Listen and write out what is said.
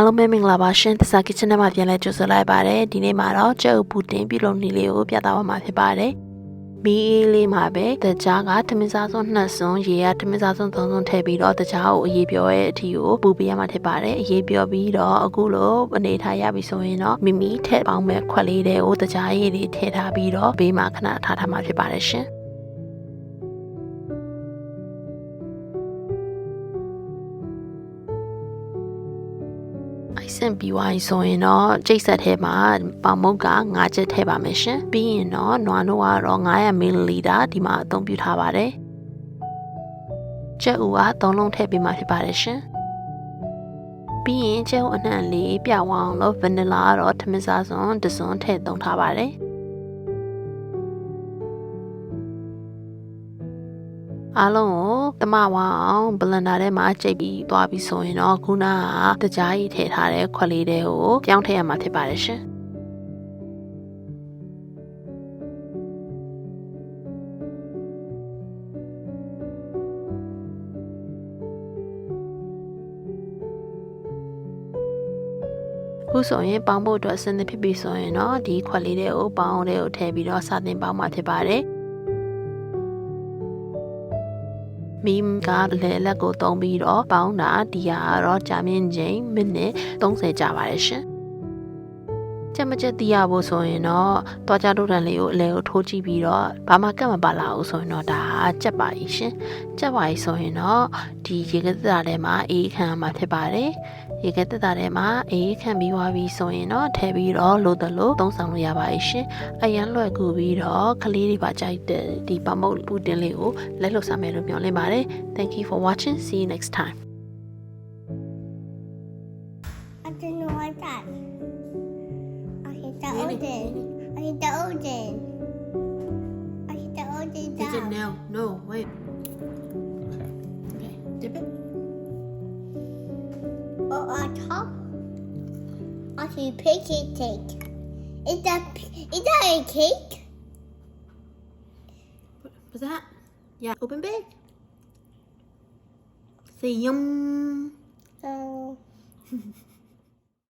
အားလုံးပဲမင်္ဂလာပါရှင်သစ္စာ kitchen ထဲမှာပြန်လဲကြိုဆိုလိုက်ပါတယ်ဒီနေ့မှာတော့ကျုပ်ပူတင်ပြုလုပ်နည်းလေးကိုပြသပါမှာဖြစ်ပါတယ်မီးအေးလေးမှာပဲတကြားကထမင်းစားစွန်းနှစ်စွန်းရေကထမင်းစားစွန်းသုံးစွန်းထည့်ပြီးတော့တကြားကိုအရေးပြောရဲ့အထီကိုပူပေးရမှာဖြစ်ပါတယ်အရေးပြောပြီးတော့အခုလိုအနေထားရပြီဆိုရင်တော့မိမိထည့်ပေါင်းမဲ့ခွက်လေးတွေကိုတကြားရည်တွေထည့်ထားပြီးတော့ဘေးမှာခဏထားထားမှာဖြစ်ပါတယ်ရှင် အိုက်ဆန်ပြီးသွားပြီဆိုရင်တော့ကျိတ်ဆက်ထဲမှာပေါင်မုတ်က9ချက်ထည့်ပါမယ်ရှင်ပြီးရင်တော့နွားနိုးကတော့900 ml ဒီမှာအသုံးပြုထားပါတယ်ကျက်ဦးက3လုံးထည့်ပေးမှဖြစ်ပါတယ်ရှင်ပြီးရင်ကျက်ဦးအနှံ့လေးပြဝအောင်လို့ vanilla ကတော့ထမင်းစားစွန်းတစ်စွန်းထည့်သုံးထားပါတယ် အားလုံးကိုတမဝအောင်ဘလန်ဒါထဲမှာကြိတ်ပြီးသွားပြီးဆိုရင်တော့ခုနကတကြားကြီးထည့်ထားတဲ့ခွက်လေးတွေကိုပြောင်းထည့်ရမှာဖြစ်ပါတယ်ရှင်ခုဆိုရင်ပေါင်းဖို့အတွက်အဆင်သင့်ဖြစ်ပြီဆိုရင်တော့ဒီခွက်လေးတွေကိုပေါင်းတွေကိုထည့်ပြီးတော့စတင်ပေါင်းမှာဖြစ်ပါတယ် မီးကလဲလက်ကိုတုံးပြီးတော့ပေါင်းတာဒီဟာကတော့ကြာမြင့်ချိန်မိနစ်30ကြာပါတယ်ရှင် ချက်မချက်တီးရဖို့ဆိုရင်တော့တွားကြတို့တန်လေးကိုအလဲကိုထိုးကြည့်ပြီးတော့ဘာမှကတ်မပါလာဘူးဆိုရင်တော့ဒါကြက်ပါကြီးရှင်ကြက်ပါကြီးဆိုရင်တော့ဒီရေကစားထဲမှာအေးခံရမှာဖြစ်ပါတယ်ရေကတက်တာထဲမှာအေးခံပြီးသွားပြီဆိုရင်တော့ထည့်ပြီးတော့လို့တလို့သုံးဆောင်လို့ရပါရဲ့ရှင်အရန်လွယ်ကူပြီးတော့ကလေးတွေပါကြိုက်တဲ့ဒီပမုတ်ပူတင်လေးကိုလက်လွတ်စားမယ်လို့မျှော်လင့်ပါတယ် Thank you for watching see you next time I don't know what that. The Odin. I hit the Odin. I hit the Odin down. now no wait Okay. okay dip it Oh, on top. I see piggy cake. Is that is that a cake? what's that yeah open big say yum Oh.